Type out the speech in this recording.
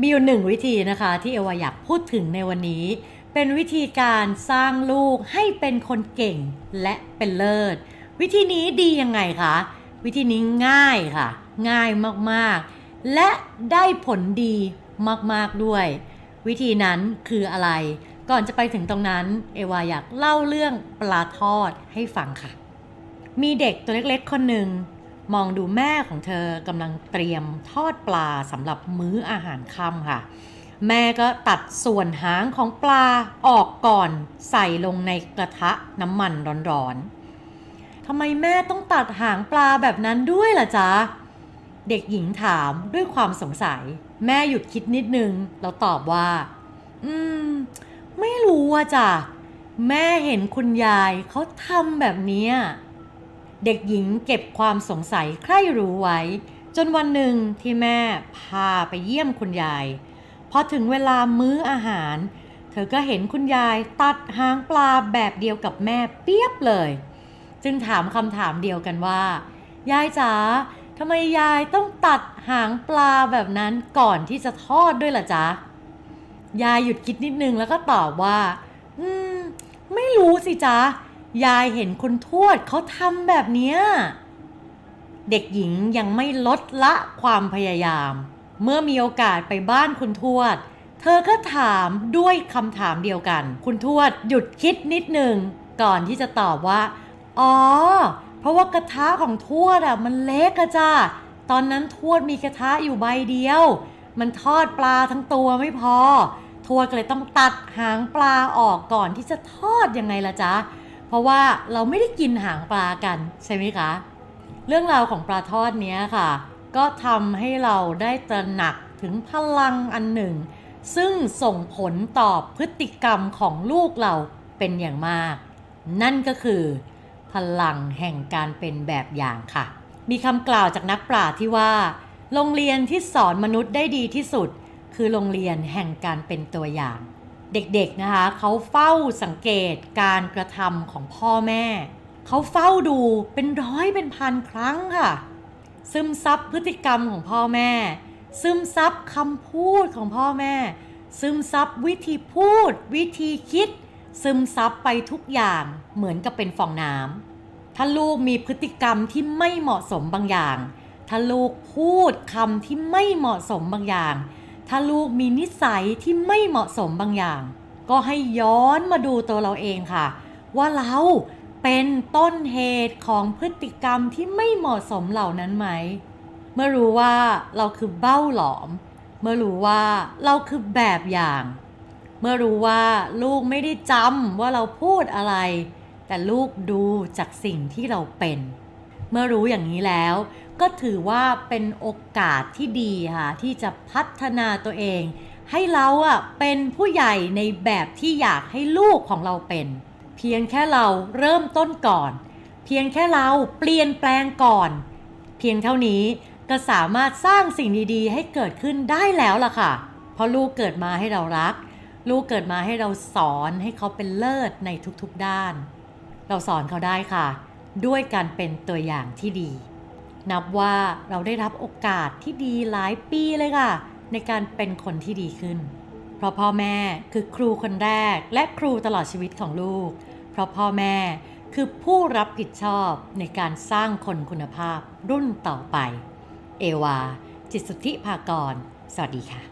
มีอยู่หนึ่งวิธีนะคะที่เอวาอยากพูดถึงในวันนี้ เป็นวิธีการสร้างลูกให้เป็นคนเก่งและเป็นเลิศ วิธีนี้ดียังไงคะ วิธีนี้ง่ายค่ะ ง่ายมากๆ และได้ผลดีมากๆด้วย วิธีนั้นคืออะไร ก่อนจะไปถึงตรงนั้น เอวาอยากเล่าเรื่องปลาทอดให้ฟังค่ะ มีเด็กตัวเล็กๆคนหนึ่ง มองดูแม่ของเธอกำลังเตรียมทอดปลาสำหรับมื้ออาหารค่ำค่ะ แม่ก็ตัดส่วนหางของปลาออกก่อนใส่ลงในกระทะน้ำมันร้อนๆทำไมแม่ต้องตัดหางปลาแบบนั้นด้วยล่ะจ๊ะ เด็กหญิงถามด้วยความสงสัย แม่หยุดคิดนิดนึง แล้วตอบว่า อืม ไม่รู้อะจ้ะ แม่เห็นคุณยายเขาทำแบบเนี้ย เด็กหญิงเก็บความสงสัยใคร่รู้ไว้ จนวันหนึ่งที่แม่พาไปเยี่ยมคุณยายพอถึงเวลามื้ออาหาร เธอก็เห็นคุณยายตัดหางปลาแบบเดียวกับแม่เปียบเลย จึงถามคำถามเดียวกันว่า ยายจ๋าทำไมยายต้องตัดหางปลาแบบนั้นก่อนที่จะทอดด้วยล่ะจ๊ะ ยายหยุดคิดนิดนึงแล้วก็ตอบว่า อืม ไม่รู้สิจ๊ะ ยายเห็นคุณทวดเขาทำแบบเนี้ย เด็กหญิงยังไม่ลดละความพยายาม เมื่อมีโอกาสไปบ้านคุณทวด เธอก็ถามด้วยคำถามเดียวกัน คุณทวดหยุดคิดนิดหนึ่งก่อนที่จะตอบว่า อ๋อ เพราะว่ากระทะของทวดอะมันเล็กอะจ้าตอนนั้นทวดมีกระทะอยู่ใบเดียว มันทอดปลาทั้งตัวไม่พอ ทวดก็เลยต้องตัดหางปลาออกก่อนที่จะทอดยังไงล่ะจ๊ะ เพราะว่าเราไม่ได้กินหางปลากันใช่ไหมคะ เรื่องราวของปลาทอดนี้ค่ะ ก็ทำให้เราได้ตระหนักถึงพลังอันหนึ่ง ซึ่งส่งผลต่อพฤติกรรมของลูกเราเป็นอย่างมาก นั่นก็คือพลังแห่งการเป็นแบบอย่างค่ะ มีคำกล่าวจากนักปราชญ์ที่ว่า โรงเรียนที่สอนมนุษย์ได้ดีที่สุด คือโรงเรียนแห่งการเป็นตัวอย่าง เด็กๆนะคะเขาเฝ้าสังเกตการกระทำของพ่อแม่ เขาเฝ้าดูเป็นร้อยเป็นพันครั้งค่ะ ซึมซับพฤติกรรมของพ่อแม่ ซึมซับคำพูดของพ่อแม่ ซึมซับวิธีพูด วิธีคิด ซึมซับไปทุกอย่างเหมือนกับเป็นฟองน้ำถ้าลูกมีพฤติกรรมที่ไม่เหมาะสมบางอย่าง ถ้าลูกพูดคำที่ไม่เหมาะสมบางอย่าง ถ้าลูกมีนิสัยที่ไม่เหมาะสมบางอย่าง ก็ให้ย้อนมาดูตัวเราเองค่ะ ว่าเราเป็นต้นเหตุของพฤติกรรมที่ไม่เหมาะสมเหล่านั้นไหม เมื่อรู้ว่าเราคือเบ้าหลอม เมื่อรู้ว่าเราคือแบบอย่าง เมื่อรู้ว่าลูกไม่ได้จำว่าเราพูดอะไร แต่ลูกดูจากสิ่งที่เราเป็น เมื่อรู้อย่างนี้แล้ว ก็ถือว่าเป็นโอกาสที่ดีค่ะที่จะพัฒนาตัวเอง ให้เราอะเป็นผู้ใหญ่ในแบบที่อยากให้ลูกของเราเป็น เพียงแค่เราเริ่มต้นก่อน เพียงแค่เราเปลี่ยนแปลงก่อน เพียงเท่านี้ก็สามารถสร้างสิ่งดีๆ ให้เกิดขึ้นได้แล้วล่ะค่ะ เพราะลูกเกิดมาให้เรารัก ลูกเกิดมาให้เราสอนให้เขาเป็นเลิศในทุกๆด้าน เราสอนเขาได้ค่ะ ด้วยการเป็นตัวอย่างที่ดี นับว่าเราได้รับโอกาสที่ดีหลายปีเลยค่ะ ในการเป็นคนที่ดีขึ้น เพราะพ่อแม่คือครูคนแรกและครูตลอดชีวิตของลูก เพราะพ่อแม่คือผู้รับผิดชอบในการสร้างคนคุณภาพรุ่นต่อไป เอวา จิตสุทธิภากร สวัสดีค่ะ